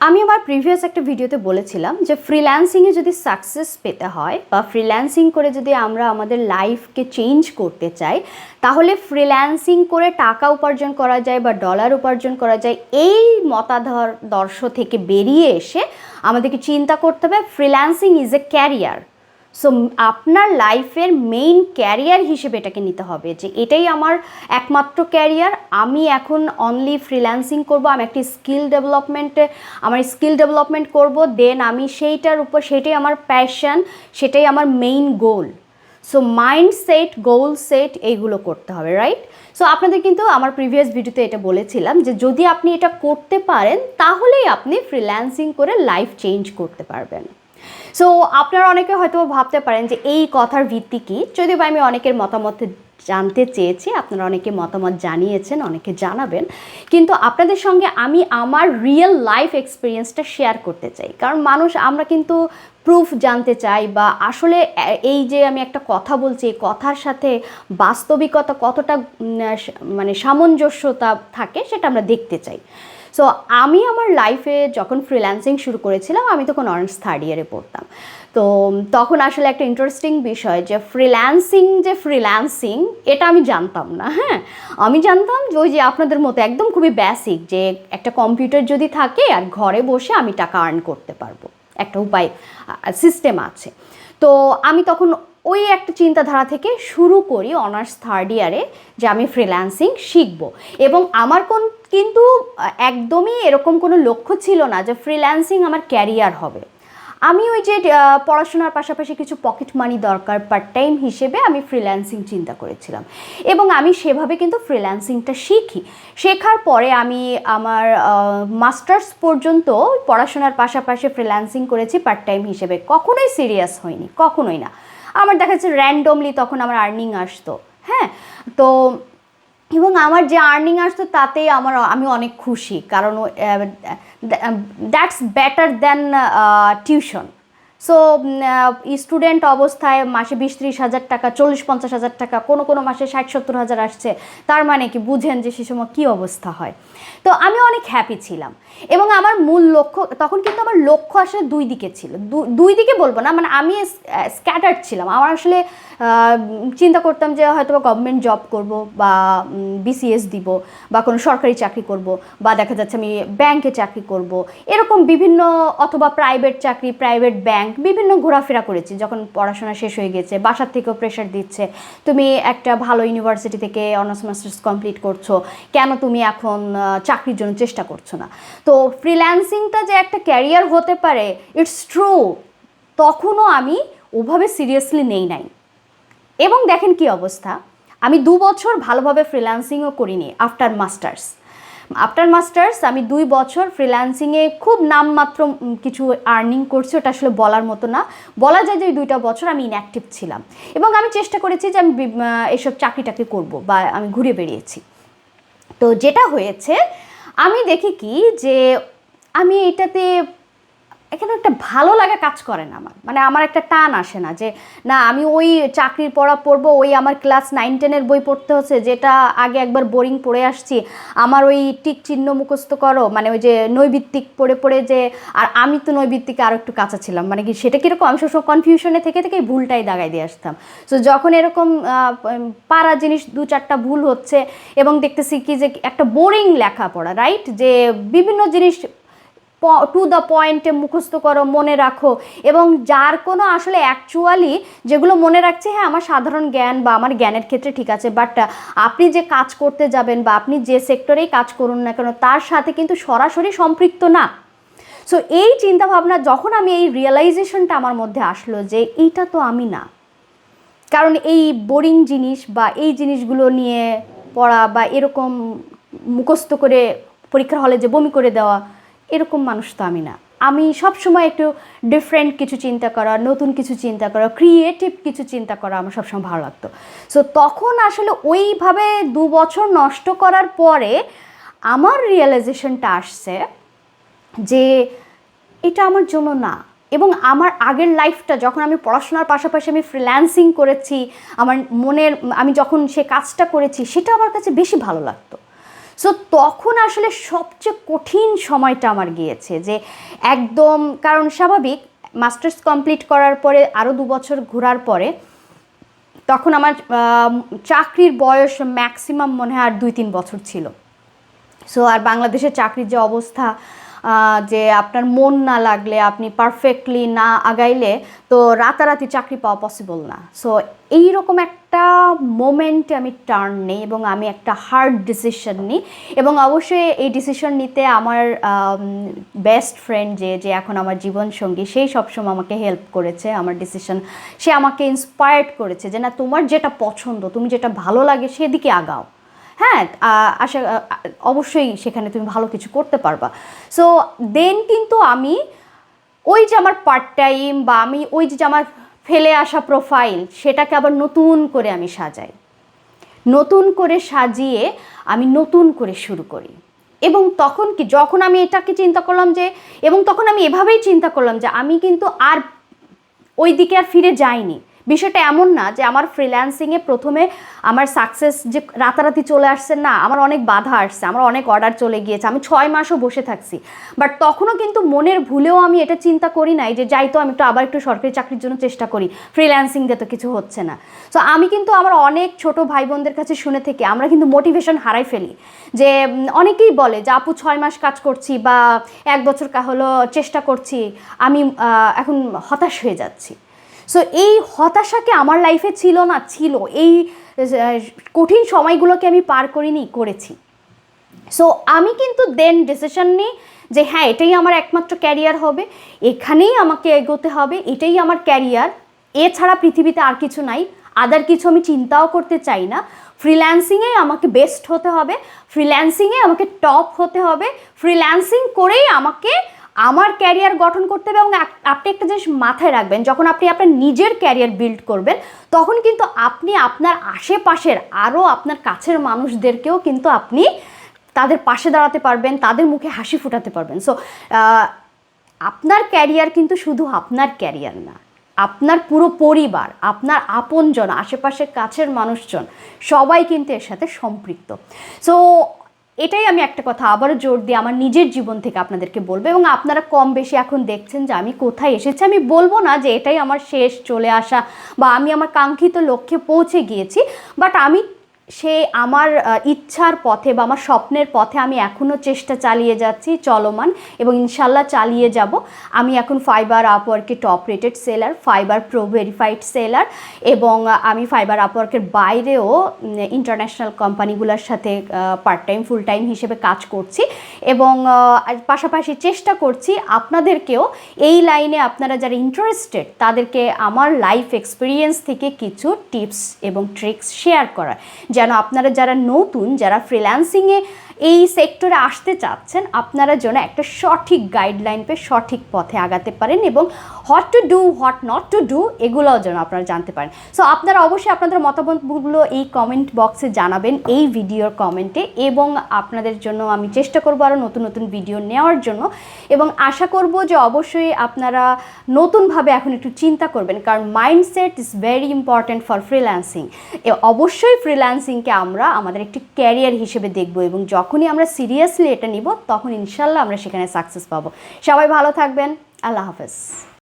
আমি আমার প্রিভিয়াস একটা ভিডিওতে বলেছিলাম যে ফ্রিল্যান্সিংয়ে যদি সাকসেস পেতে হয় বা ফ্রিল্যান্সিং করে যদি আমরা আমাদের লাইফকে চেঞ্জ করতে চাই, তাহলে ফ্রিল্যান্সিং করে টাকা উপার্জন করা যায় বা ডলার উপার্জন করা যায়, এই মতাধর দর্শ থেকে বেরিয়ে এসে আমাদেরকে চিন্তা করতে হবে freelancing is a career so আপনার লাইফের মেইন ক্যারিয়ার হিসেবে এটাকে নিতে হবে যে এটাই আমার একমাত্র ক্যারিয়ার আমি এখন অনলি ফ্রিল্যান্সিং করব, আমি একটি স্কিল ডেভেলপমেন্টে আমার স্কিল ডেভেলপমেন্ট করব দেন আমি সেইটার উপর সেটাই আমার প্যাশন সেটাই আমার main goal so mind set goal set এইগুলো করতে হবে রাইট সো আপনাদের কিন্তু আমার প্রিভিয়াস ভিডিওতে এটা বলেছিলাম যে যদি আপনি এটা করতে পারেন, তাহলেই আপনি ফ্রিল্যান্সিং করে লাইফ চেঞ্জ করতে পারবেন। সো আপনারা অনেকে হয়তো ভাবতে পারেন যে এই কথার ভিত্তি কী। যদিও বা আমি অনেকের মতামত জানতে চেয়েছি, আপনারা অনেকে মতামত জানিয়েছেন, অনেকে জানাবেন। কিন্তু আপনাদের সঙ্গে আমি আমার রিয়েল লাইফ এক্সপিরিয়েন্সটা শেয়ার করতে চাই। কারণ মানুষ, আমরা কিন্তু প্রুফ জানতে চাই বা আসলে এই যে আমি একটা কথা বলছি, এই কথার সাথে বাস্তবিকতা কতটা মানে সামঞ্জস্যতা থাকে, সেটা আমরা দেখতে চাই। সো আমি আমার লাইফে যখন ফ্রিল্যান্সিং শুরু করেছিলাম, আমি তখন অনার্স থার্ড ইয়ারে পড়তাম। তো, তখন আসলে একটা ইন্টারেস্টিং বিষয় যে ফ্রিল্যান্সিং যে ফ্রিল্যান্সিং এটা আমি জানতাম না হ্যাঁ? আমি জানতাম যে, ওই যে আপনাদের মতো একদম খুবই বেসিক যে, একটা কম্পিউটার যদি থাকে আর ঘরে বসে আমি টাকা আর্ন করতে পারব। একটা উপায় সিস্টেম আছে। তো, আমি তখন ওই একটা চিন্তাধারা থেকে শুরু করি অনার্স থার্ড ইয়ারে যে আমি ফ্রিল্যান্সিং শিখব। এবং আমার কোন কিন্তু একদমই এরকম কোনো লক্ষ্য ছিল না যে ফ্রিল্যান্সিং আমার ক্যারিয়ার হবে। আমি ওই যে পড়াশোনার পাশাপাশি কিছু পকেট মানি দরকার পার্ট টাইম হিসেবে আমি ফ্রিল্যান্সিং চিন্তা করেছিলাম। এবং আমি সেভাবে কিন্তু ফ্রিল্যান্সিংটা শিখি। শেখার পরে আমি আমার মাস্টার্স পর্যন্ত পড়াশোনার পাশাপাশি ফ্রিল্যান্সিং করেছি পার্ট টাইম হিসেবে। কখনোই সিরিয়াস হয়নি, কখনোই না। আমার দেখা যাচ্ছে র্যান্ডমলি তখন আমার আর্নিং আসতো হ্যাঁ? তো এবং আমার যে আর্নিং আসতো তাতে আমার, আমি অনেক খুশি কারণ that's better than tuition so student অবস্থায় মাসে বিশ ত্রিশ হাজার টাকা, চল্লিশ পঞ্চাশ হাজার টাকা, কোনো কোনো মাসে ষাট সত্তর হাজার আসছে। তার মানে কি? বুঝেন যে সে সময় কী অবস্থা হয়। তো আমি অনেক হ্যাপি ছিলাম। এবং আমার মূল লক্ষ্য তখন কিন্তু আমার লক্ষ্য আসলে দুই দিকে ছিল। দুই দিকে বলব না মানে আমি স্ক্যাটার্ড ছিলাম। আমার আসলে চিন্তা করতাম যে হয়তো বা গভর্নমেন্ট জব করব বা বিসিএস দিব বা কোনো সরকারি চাকরি করব বা দেখা যাচ্ছে আমি ব্যাংকে চাকরি করব। এরকম বিভিন্ন অথবা প্রাইভেট চাকরি প্রাইভেট ব্যাংক বিভিন্ন ঘোরাফেরা করেছি। যখন পড়াশোনা শেষ হয়ে গেছে বাসার থেকেও প্রেশার দিচ্ছে তুমি একটা ভালো ইউনিভার্সিটি থেকে অনার্স মাস্টার্স কমপ্লিট করছ কেন তুমি এখন আহ, চাকরির জন্য চেষ্টা করছ না। তো ফ্রিল্যান্সিংটা যে একটা ক্যারিয়ার হতে পারে ইটস ট্রু তখনও আমি ওভাবে সিরিয়াসলি নেই নাই। এবং দেখেন কি অবস্থা, আমি দু বছর ভালোভাবে ফ্রিল্যান্সিংও করিনি আফটার মাস্টার্স আফটার মাস্টার্স আমি দুই বছর ফ্রিল্যান্সিংয়ে খুব নামমাত্র কিছু আর্নিং করছি, ওটা আসলে বলার মতো না। বলা যায় যে ওই দুইটা বছর আমি ইনঅ্যাক্টিভ ছিলাম। এবং আমি চেষ্টা করেছি যে আমি এসব চাকরি টাকরি করব বা আমি ঘুরে বেরিয়েছি তো যেটা হয়েছে আমি দেখি কি যে আমি এটাতে এখানে একটা ভালো লাগা কাজ করে না আমার। মানে আমার একটা টান আসে না যে, না, আমি ওই চাকরির পড়া পড়ব, ওই আমার ক্লাস নাইন টেনের বই পড়তে হচ্ছে, যেটা আগে একবার বোরিং পড়ে আসছি, আমার ওই টিক চিহ্ন মুখস্থ করো মানে ওই যে নৈবিত্তিক পড়ে পড়ে যে, আর আমি তো নৈবিত্তিকে আরও একটু কাঁচা ছিলাম মানে কি সেটা কীরকম? আমি সবসময় কনফিউশনে থেকে থেকে ভুলটাই দাগাই দিয়ে আসতাম। সো যখন এরকম পারা জিনিস দু চারটা ভুল হচ্ছে, এবং দেখতেছি কি যে একটা বোরিং লেখাপড়া রাইট যে বিভিন্ন জিনিস টু দ্য পয়েন্টে মুখস্থ করো, মনে রাখো। এবং যার কোনো আসলে অ্যাকচুয়ালি যেগুলো মনে রাখছে হ্যাঁ আমার সাধারণ জ্ঞান বা আমার জ্ঞানের ক্ষেত্রে ঠিক আছে বাট আপনি যে কাজ করতে যাবেন বা আপনি যে সেক্টরেই কাজ করুন না কেন, তার সাথে কিন্তু সরাসরি সম্পৃক্ত না। সো এই চিন্তাভাবনা যখন আমি এই রিয়েলাইজেশনটা আমার মধ্যে আসলো যে এইটা তো আমি না। কারণ এই বোরিং জিনিস বা এই জিনিসগুলো নিয়ে পড়া বা এরকম মুখস্থ করে পরীক্ষার হলে যে বমি করে দেওয়া এরকম মানুষ তো আমি না। আমি সব সময় একটু ডিফারেন্ট কিছু চিন্তা করা, নতুন কিছু চিন্তা করা ক্রিয়েটিভ কিছু চিন্তা করা আমার সবসময় ভালো লাগতো। সো তখন আসলে ওইভাবে দু বছর নষ্ট করার পরে আমার রিয়েলাইজেশনটা আসছে যে এটা আমার জন্য না। এবং আমার আগের লাইফটা যখন আমি পড়াশোনার পাশাপাশি আমি ফ্রিল্যান্সিং করেছি, আমার মনের, আমি যখন সে কাজটা করেছি, সেটা আমার কাছে বেশি ভালো লাগতো। সো তখন আসলে সবচেয়ে কঠিন সময়টা আমার গিয়েছে যে একদম, কারণ স্বাভাবিক, মাস্টার্স কমপ্লিট করার পরে আরও দু বছর ঘোরার পরে, তখন আমার চাকরির বয়স ম্যাক্সিমাম মনে হয় আর দুই তিন বছর ছিল। সো আর বাংলাদেশের চাকরির যে অবস্থা যে আপনার মন না লাগলে আপনি পারফেক্টলি না আগাইলে তো রাতারাতি চাকরি পাওয়া পসিবল না। সো এইরকম একটা মোমেন্টে আমি টার্ন নিই এবং আমি একটা হার্ড ডিসিশন নিই এবং অবশ্যই এই ডিসিশন নিতে আমার বেস্ট ফ্রেন্ড যে যে এখন আমার জীবনসঙ্গী, সেই সবসময় আমাকে হেল্প করেছে, আমার ডিসিশন সে আমাকে ইন্সপায়ার্ড করেছে যে, না, তোমার যেটা পছন্দ, তুমি যেটা ভালো লাগে সেদিকে আগাও। হ্যাঁ আশা অবশ্যই সেখানে তুমি ভালো কিছু করতে পারবা। সো দেন কিন্তু আমি ওই যে আমার পার্ট টাইম বা আমি ওই যে আমার ফেলে আসা প্রোফাইল সেটাকে আবার নতুন করে আমি সাজাই। নতুন করে সাজিয়ে আমি নতুন করে শুরু করি। এবং তখন কি, যখন আমি এটাকে চিন্তা করলাম যে, এবং তখন আমি এভাবেই চিন্তা করলাম যে, আমি কিন্তু আর ওই দিকে আর ফিরে যাইনি। বিষয়টা এমন না যে আমার ফ্রিল্যান্সিংয়ে প্রথমে আমার সাকসেস যে রাতারাতি চলে আসছে না, আমার অনেক বাধা আসছে, আমার অনেক অর্ডার চলে গিয়েছে, আমি ছয় মাসও বসে থাকছি। বাট তখনও কিন্তু মনের ভুলেও আমি এটা চিন্তা করি নাই যে যাই তো আমি একটু আবার একটু সরকারি চাকরির জন্য চেষ্টা করি ফ্রিল্যান্সিং দিয়ে তো কিছু হচ্ছে না। সো আমি কিন্তু আমার অনেক ছোট ভাই বোনদের কাছে শুনে থেকে আমরা কিন্তু মোটিভেশন হারাই ফেলি। যে অনেকেই বলে যে, আপু, ছয় মাস কাজ করছি বা এক বছর হলো, চেষ্টা করছি, আমি এখন হতাশ হয়ে যাচ্ছি। সো এই হতাশাকে আমার লাইফে ছিল না? ছিল। এই কঠিন সময়গুলোকে আমি পার করিনি, করেছি। সো আমি কিন্তু দেন ডিসিশন নিই যে হ্যাঁ এটাই আমার একমাত্র ক্যারিয়ার হবে। এখানেই আমাকে এগোতে হবে, এটাই আমার ক্যারিয়ার এছাড়া পৃথিবীতে আর কিছু নাই। আদার কিছু আমি চিন্তাও করতে চাই না। ফ্রিল্যান্সিংয়েই আমাকে বেস্ট হতে হবে। ফ্রিল্যান্সিংয়ে আমাকে টপ হতে হবে। ফ্রিল্যান্সিং করেই আমাকে আমার ক্যারিয়ার গঠন করতে হবে এবং আপনি একটা জিনিস মাথায় রাখবেন, যখন আপনি আপনার নিজের ক্যারিয়ার বিল্ড করবেন, তখন কিন্তু আপনি আপনার আশেপাশের আরও আপনার কাছের মানুষদেরকেও কিন্তু আপনি তাদের পাশে দাঁড়াতে পারবেন, তাদের মুখে হাসি ফোটাতে পারবেন। সো আপনার ক্যারিয়ার কিন্তু শুধু আপনার ক্যারিয়ার না, আপনার পুরো পরিবার, আপনার আপনজন, আশেপাশের কাছের মানুষজন, সবাই কিন্তু এর সাথে সম্পৃক্ত। সো এটাই আমি একটা কথা আবারও জোর দিয়ে আমার নিজের জীবন থেকে আপনাদেরকে বলব এবং আপনারা কম বেশি এখন দেখছেন যে আমি কোথায় এসেছি। আমি বলব না যে এটাই আমার শেষ চলে আসা বা আমি আমার কাঙ্ক্ষিত লক্ষ্যে পৌঁছে গিয়েছি বাট আমি সে আমার ইচ্ছার পথে বা আমার স্বপ্নের পথে আমি এখনও চেষ্টা চালিয়ে যাচ্ছি, চলমান এবং ইনশাল্লাহ চালিয়ে যাব। আমি এখন Fiverr আপওয়ার্কে top rated seller Fiverr pro verified seller এবং আমি ফাইবার আপওয়ার্কের বাইরেও ইন্টারন্যাশনাল কোম্পানিগুলোর সাথে পার্ট টাইম ফুল টাইম হিসেবে কাজ করছি এবং পাশাপাশি চেষ্টা করছি আপনাদেরকেও এই লাইনে আপনারা যারা ইন্টারেস্টেড তাদেরকে আমার লাইফ এক্সপিরিয়েন্স থেকে কিছু টিপস এবং ট্রিক্স শেয়ার করার। যেন আপনারা যারা নতুন যারা ফ্রিল্যান্সিংয়ে এই সেক্টরে আসতে চাচ্ছেন, আপনারা যেন একটা সঠিক গাইডলাইন পেয়ে সঠিক পথে আগাতে পারেন এবং what to do what not to do এগুলোও যেন আপনারা জানতে পারেন। সো আপনারা অবশ্যই আপনাদের মতামতগুলো এই কমেন্ট বক্সে জানাবেন, এই ভিডিওর কমেন্টে এবং আপনাদের জন্য আমি চেষ্টা করব আরও নতুন নতুন ভিডিও নেওয়ার জন্য এবং আশা করব যে অবশ্যই আপনারা নতুনভাবে এখন একটু চিন্তা করবেন কারণ mindset is very important for freelancing অবশ্যই ফ্রিল্যান্সিংকে আমরা আমাদের একটি ক্যারিয়ার হিসেবে দেখব এবং যখনই আমরা সিরিয়াসলি এটা নিব, তখন ইনশাল্লাহ আমরা সেখানে সাকসেস পাবো। সবাই ভালো থাকবেন। আল্লাহ হাফেজ।